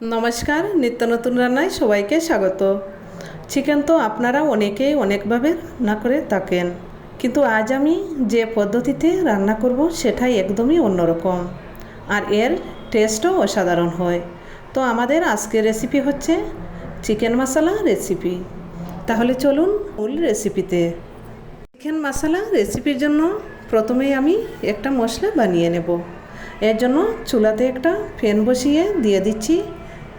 নমস্কার, নিত্য নতুন রান্নায় সবাইকে স্বাগত। চিকেন তো আপনারা অনেকেই অনেকভাবে রান্না করে থাকেন, কিন্তু আজ আমি যে পদ্ধতিতে রান্না করব সেটাই একদমই অন্যরকম। আর এর টেস্টও অসাধারণ হয়। তো আমাদের আজকের রেসিপি হচ্ছে চিকেন মশলা রেসিপি তাহলে চলুন মূল রেসিপিতে চিকেন মশলা রেসিপির জন্য প্রথমেই আমি একটা মশলা বানিয়ে নেব। এর জন্য চুলাতে একটা ফ্যান বসিয়ে দিয়ে দিচ্ছি।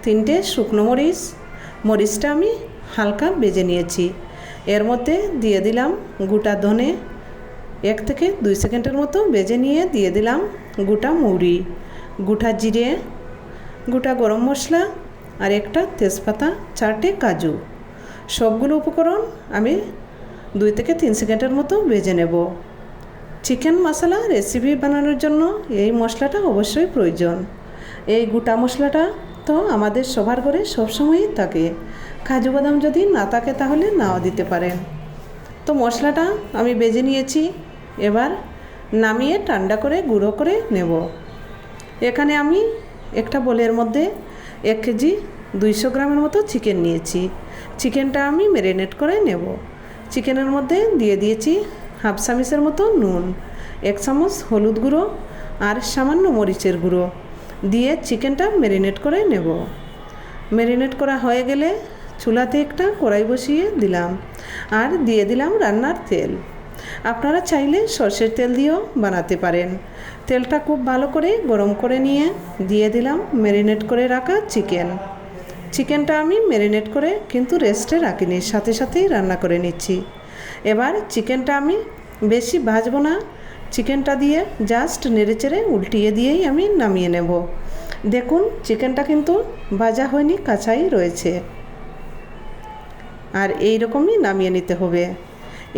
তিনটে শুকনো মরিচ, মরিচটা আমি হালকা বেজে নিয়েছি। এর মধ্যে দিয়ে দিলাম গোটা ধনে, এক থেকে দুই সেকেন্ডের মতো বেজে নিয়ে দিয়ে দিলাম গোটা মৌরি, গোটা জিরে, গোটা গরম মশলা আর একটা তেজপাতা, চারটে কাজু। সবগুলো উপকরণ আমি দুই থেকে তিন সেকেন্ডের মতো ভেজে নেব। চিকেন মশলা রেসিপি বানানোর জন্য এই মশলাটা অবশ্যই প্রয়োজন। এই গোটা মশলাটা তো আমাদের সবার ঘরে সবসময়ই থাকে। কাজু বাদাম যদি না থাকে তাহলে নাও দিতে পারেন তো মশলাটা আমি বেজে নিয়েছি। এবার নামিয়ে ঠান্ডা করে, গুঁড়ো করে নেব। এখানে আমি একটা বোলের মধ্যে এক কেজি দুইশো গ্রামের মতো চিকেন নিয়েছি। চিকেনটা আমি ম্যারিনেট করে নেব। চিকেনের মধ্যে দিয়ে দিয়েছি হাফ চামিচের মতো নুন, এক চামচ হলুদ গুঁড়ো আর সামান্য মরিচের গুঁড়ো। দিয়ে চিকেনটা ম্যারিনেট করে নেব। ম্যারিনেট করা হয়ে গেলে চুলাতে একটা কড়াই বসিয়ে দিলাম আর দিয়ে দিলাম রান্নার তেল। আপনারা চাইলে সর্ষের তেল দিয়েও বানাতে পারেন। তেলটা খুব ভালো করে গরম করে নিয়ে দিয়ে দিলাম ম্যারিনেট করে রাখা চিকেন। চিকেনটা আমি ম্যারিনেট করে কিন্তু রেস্টে রাখিনি, সাথে সাথেই রান্না করে নিচ্ছি। এবার চিকেনটা আমি বেশি ভাজবো না চিকেনটা দিয়ে জাস্ট নেড়েচেড়ে উল্টিয়ে দিয়েই আমি নামিয়ে নেব। দেখুন, চিকেনটা কিন্তু ভাজা হয়নি, কাঁচাই রয়েছে। আর এই রকমই নামিয়ে নিতে হবে।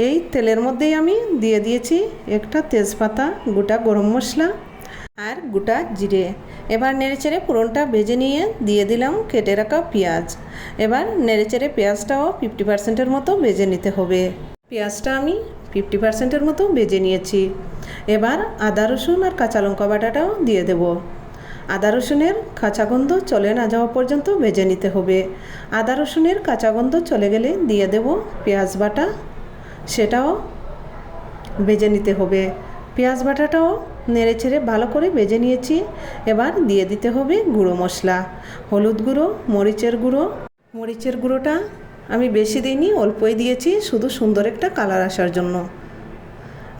এই তেলের মধ্যেই আমি দিয়ে দিয়েছি একটা তেজপাতা, গোটা গরম মশলা আর গোটা জিরে। এবার নেড়েচেড়ে পুরনটা ভেজে নিয়ে দিয়ে দিলাম কেটে রাখা পেঁয়াজ। এবার নেড়েচেড়ে পেঁয়াজটাও ফিফটি পার্সেন্টের মতো ভেজে নিতে হবে। পেঁয়াজটা আমি ফিফটি পার্সেন্টের মতো ভেজে নিয়েছি। এবার আদা, রসুন আর কাঁচা লঙ্কা বাটাটাও দিয়ে দেব। আদা, রসুনের কাঁচা গন্ধ চলে না যাওয়া পর্যন্ত ভেজে নিতে হবে। আদা, রসুনের কাঁচা গন্ধ চলে গেলে দিয়ে দেব পেঁয়াজ বাটা, সেটাও ভেজে নিতে হবে। পেঁয়াজ বাটাটাও নেড়ে ছেড়ে ভালো করে ভেজে নিয়েছি। এবার দিয়ে দিতে হবে গুঁড়ো মশলা, হলুদ গুঁড়ো, মরিচের গুঁড়ো। মরিচের গুঁড়োটা আমি বেশি দিইনি অল্পই দিয়েছি, শুধু সুন্দর একটা কালার আসার জন্য।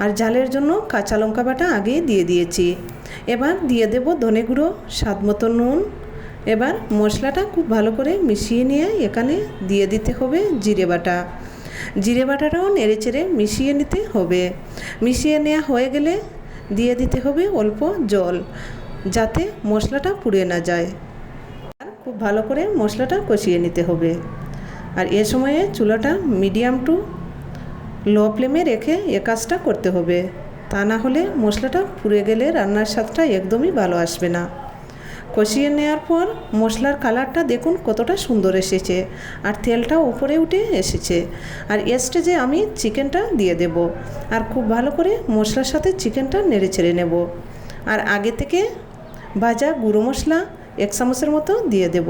আর ঝালের জন্য কাঁচা লঙ্কা বাটা আগেই দিয়ে দিয়েছি। এবার দিয়ে দেব ধনে গুঁড়ো, স্বাদ মতো নুন। এবার মশলাটা খুব ভালো করে মিশিয়ে নিয়ে এখানে দিয়ে দিতে হবে জিরে বাটা। জিরে বাটাটাও নেড়ে চেড়ে মিশিয়ে নিতে হবে। মিশিয়ে নেওয়া হয়ে গেলে দিয়ে দিতে হবে অল্প জল, যাতে মশলাটা পুড়ে না যায়। আর খুব ভালো করে মশলাটা কষিয়ে নিতে হবে। আর এ সময়ে চুলাটা মিডিয়াম টু লো ফ্লেমে রেখে এ কাজটা করতে হবে। তা না হলে মশলাটা পুড়ে গেলে রান্নার স্বাদটা একদমই ভালো আসবে না। কষিয়ে নেওয়ার পর মশলার কালারটা দেখুন কতটা সুন্দর এসেছে আর তেলটা উপরে উঠে এসেছে। আর এ স্টেজে আমি চিকেনটা দিয়ে দেব আর খুব ভালো করে মশলার সাথে চিকেনটা নেড়ে ছেড়ে নেব। আর আগে থেকে ভাজা গুঁড়ো মশলা এক চামচের মতো দিয়ে দেব।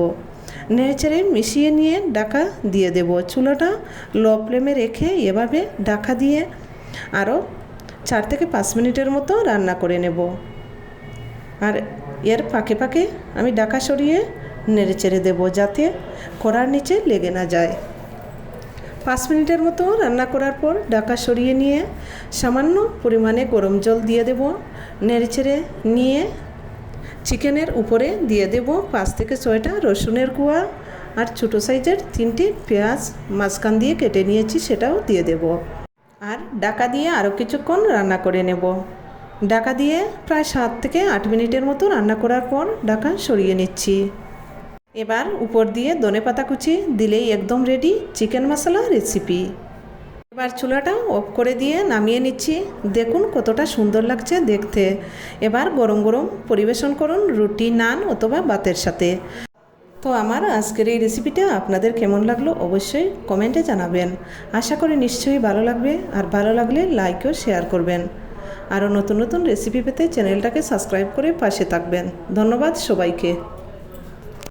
নেড়ে চেড়ে মিশিয়ে নিয়ে ডাকা দিয়ে দেব। চুলোটা লো ফ্লেমে রেখে এভাবে ডাকা দিয়ে আরও চার থেকে পাঁচ মিনিটের মতো রান্না করে নেব। আর এর ফাঁকে ফাঁকে আমি ডাকা সরিয়ে নেড়ে চেড়ে দেবো যাতে কড়ার নিচে লেগে না যায়। পাঁচ মিনিটের মতো রান্না করার পর ডাকা সরিয়ে নিয়ে সামান্য পরিমাণে গরম জল দিয়ে দেব। নেড়ে চেড়ে নিয়ে চিকেনের উপরে দিয়ে দেব পাঁচ থেকে ছয়টা রসুনের কুয়া আর ছোটো সাইজের তিনটি পেঁয়াজ মাঝখান দিয়ে কেটে নিয়েছি, সেটাও দিয়ে দেব। আর ডাকা দিয়ে আরও কিছুক্ষণ রান্না করে নেব। ডাকা দিয়ে প্রায় সাত থেকে আট মিনিটের মতো রান্না করার পর ডাকা সরিয়ে নিচ্ছি। এবার উপর দিয়ে ধনে পাতা কুচি দিলেই একদম রেডি চিকেন মশলা রেসিপি এবার চুলাটা অফ করে দিয়ে নামিয়ে নিচ্ছি। দেখুন কতটা সুন্দর লাগছে দেখতে। এবার গরম গরম পরিবেশন করুন রুটি, নান অথবা ভাতের সাথে। তো আমার আজকের এই রেসিপিটা আপনাদের কেমন লাগল অবশ্যই কমেন্টে জানাবেন। আশা করি নিশ্চয়ই ভালো লাগবে আর ভালো লাগলে লাইক ও শেয়ার করবেন। আরও নতুন নতুন রেসিপি পেতে চ্যানেলটাকে সাবস্ক্রাইব করে পাশে থাকবেন। ধন্যবাদ সবাইকে।